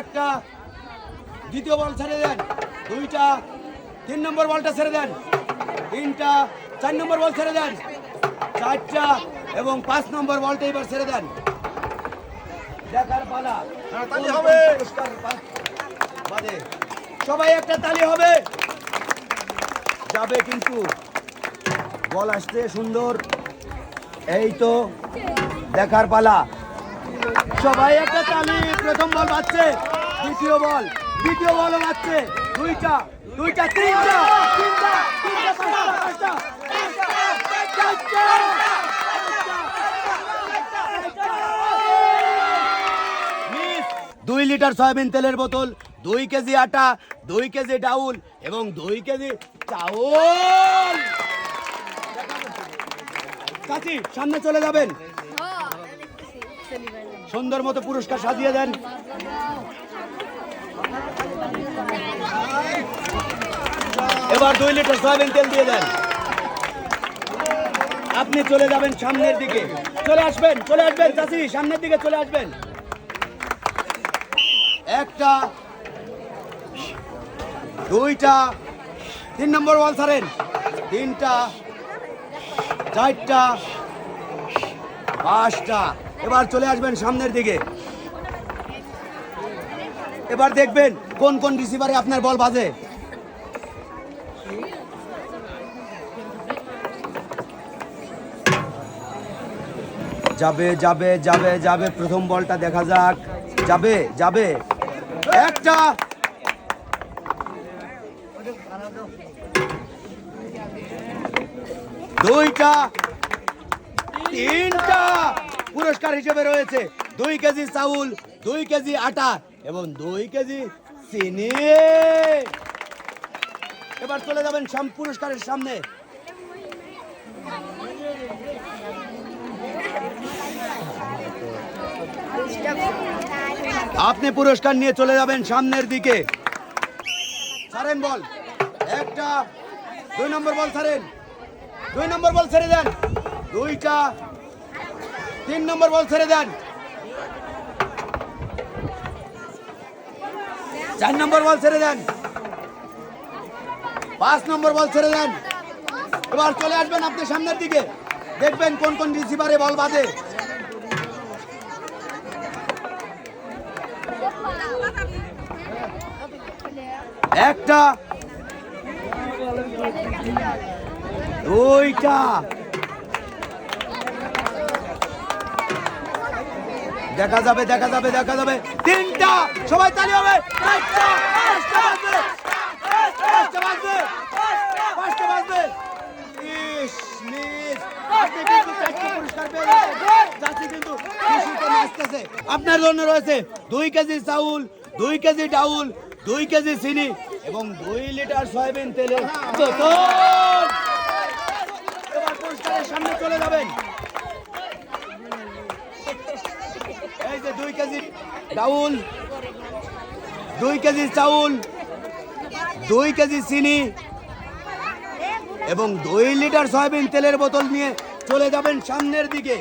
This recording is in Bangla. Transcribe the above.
একটা দ্বিতীয় বল ছেড়ে দেন। দুইটা তিন নম্বর বলটা ছেড়ে দেন। তিনটা চার নম্বর বল ছেড়ে দেন। চারটা এবং পাঁচ নম্বর বলটা এবার ছেড়ে দেন। দেখার পালা। তালি হবে। বাদে। সবাই একটা তালি হবে। যাবে কিন্তু। বল আসতে সুন্দর। এই তো দেখার পালা। সবাই একটা তালি প্রথম বল বাজছে দ্বিতীয় বল দ্বিতীয় বল বাজছে দুইটা দুইটা তিনটা দুই লিটার সয়াবিন তেলের বোতল দুই কেজি আটা দুই কেজি ডাউল এবং দুই কেজি চাউল চাচি সামনে চলে যাবেন সুন্দর মতো পুরস্কার সাজিয়ে দেন। এবার দুই লিটার সয়াবিন তেল দিয়ে দেন। আপনি চলে যাবেন সামনের দিকে। চলে আসবেন চলে আসবেন চাচি সামনের দিকে চলে আসবেন। একটা, দুইটা, তিন নম্বর ওয়াল ছাড়েন। তিনটা, চারটা, পাঁচটা। এবার চলে আসবেন সামনের দিকে। এবার দেখবেন কোন কোন রিসিভারে আপনার বল বাজে। যাবে যাবে যাবে যাবে, প্রথম বলটা দেখা যাক। যাবে যাবে। একটা। দুইটা। তিনটা। পুরস্কার হিসেবে রয়েছে দুই কেজি চাউল, দুই কেজি আটা এবং দুই কেজি চিনি। এবার চলে যাবেন পুরস্কারের সামনে। আপনি পুরস্কার নিয়ে চলে যাবেন সামনের দিকে। ছাড়েন বল। একটা, দুই নম্বর বল ছাড়েন। দুই নম্বর বল ছেড়ে দেন। দুইটা তিন নম্বর বল ছেড়ে দেন। চার নম্বর বল ছেড়ে দেন। পাঁচ নম্বর বল ছেড়ে দেন। এবার চলে আসবেন আপনি সামনের দিকে। দেখবেন কোন কোন রিসিভারে বল বাজে একটা, দুইটা দেখা যাবে দেখা যাবে দেখা যাবে। তিনটা, সবাই তালি হবে। আপনার জন্য রয়েছে দুই কেজি চাউল, দুই কেজি ডাউল, দুই কেজি চিনি এবং দুই লিটার সয়াবিন তেলের সামনে চলে যাবেন। এই দুই কেজি ডাউল, দুই কেজি চাউল, দুই কেজি চিনি এবং দুই লিটার সয়াবিন তেলের বোতল নিয়ে চলে যাবেন সামনের দিকে।